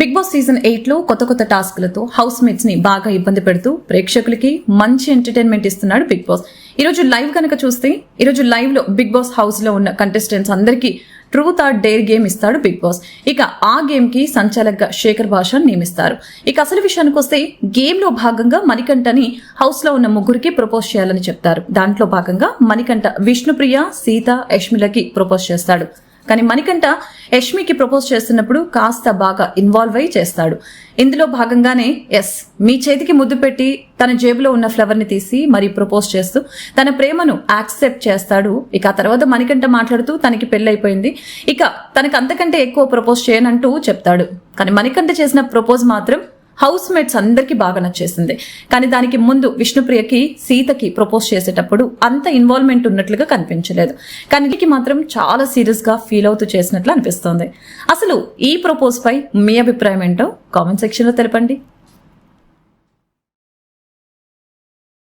Big boss season ఎయిట్లో కొత్త కొత్త టాస్క్లతో హౌస్ మేట్స్ని బాగా ఇబ్బంది పెడుతూ ప్రేక్షకులకి మంచి ఎంటర్టైన్మెంట్ ఇస్తున్నాడు బిగ్ బాస్. ఈ రోజు లైవ్ కనుక చూస్తే ఈ రోజు లైవ్లో బిగ్ బాస్ హౌస్లో ఉన్న కంటెస్టెంట్స్ అందరికీ ట్రూత్ ఆర్ డేర్ గేమ్ ఇస్తాడు బిగ్ బాస్. ఇక ఆ గేమ్కి సంచాలకగా శేఖర్ భాష నియమిస్తారు. ఇక అసలు విషయానికి వస్తే గేమ్లో భాగంగా మణికంఠని హౌస్లో ఉన్న ముగ్గురికి ప్రపోజ్ చేయాలని చెప్తారు. దాంట్లో భాగంగా మణికంఠ విష్ణుప్రియ సీత యష్మిలకి ప్రపోజ్ చేస్తాడు. కానీ మణికంఠ యష్మికి ప్రపోజ్ చేస్తున్నప్పుడు కాస్త బాగా ఇన్వాల్వ్ అయి చేస్తాడు. ఇందులో భాగంగానే ఎస్ మీ చేతికి ముద్దు పెట్టి తన జేబులో ఉన్న ఫ్లవర్ని తీసి మరి ప్రపోజ్ చేస్తూ తన ప్రేమను యాక్సెప్ట్ చేస్తాడు. ఇక ఆ తర్వాత మణికంఠ మాట్లాడుతూ తనకి పెళ్ళైపోయింది. ఇక తనకు అంతకంటే ఎక్కువ ప్రపోజ్ చేయనంటూ చెప్తాడు. కానీ మణికంఠ చేసిన ప్రపోజ్ మాత్రం హౌస్ మేట్స్ అందరికీ బాగా నచ్చేసింది. కానీ దానికి ముందు విష్ణుప్రియకి సీతకి ప్రపోజ్ చేసేటప్పుడు అంత ఇన్వాల్వ్మెంట్ ఉన్నట్లుగా కనిపించలేదు. కానీ మాత్రం చాలా సీరియస్గా ఫీల్ అవుతూ చేసినట్లు అనిపిస్తోంది. అసలు ఈ ప్రపోజ్ పై మీ అభిప్రాయం ఏంటో కామెంట్ సెక్షన్లో తెలపండి.